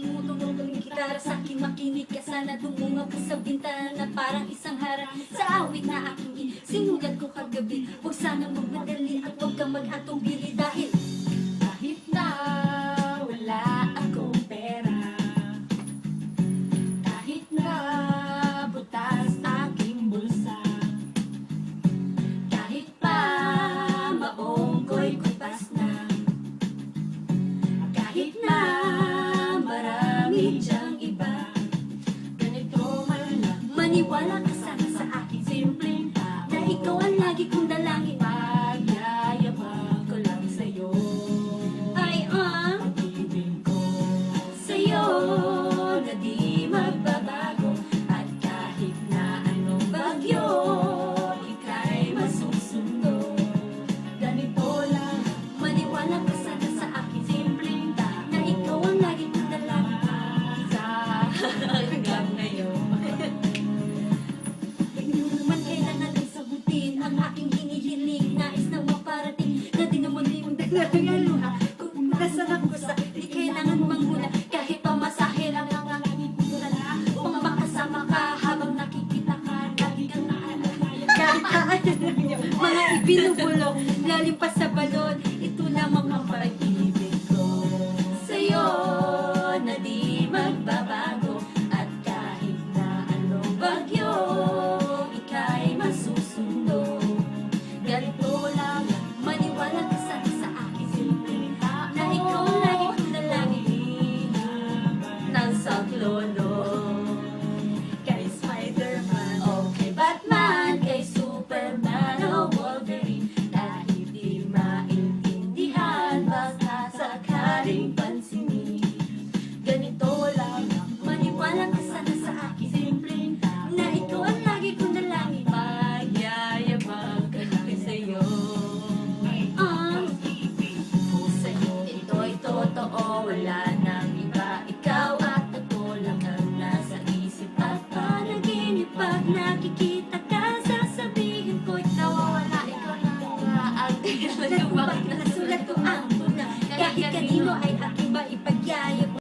Nangungunong ng gitara. Sa akin makinig ka sana Dumungaw ka sa bintana. Parang isang harang Sa awit na aking sinulat ko kagabi Maniwala ka sana sa akin simpleng tao Na ikaw ang lagi kong dalangin. Nagagaluha, kukulasarap ko sa Di kailangan manghula Kahit pamasahe lang ang langit ko na Kung makasama ka habang nakikita ka Lagi kang na mga ibinubulong Lalim pa sa balon Ito lamang ang parang Sulat ko ang una. Kahit kanino ay aking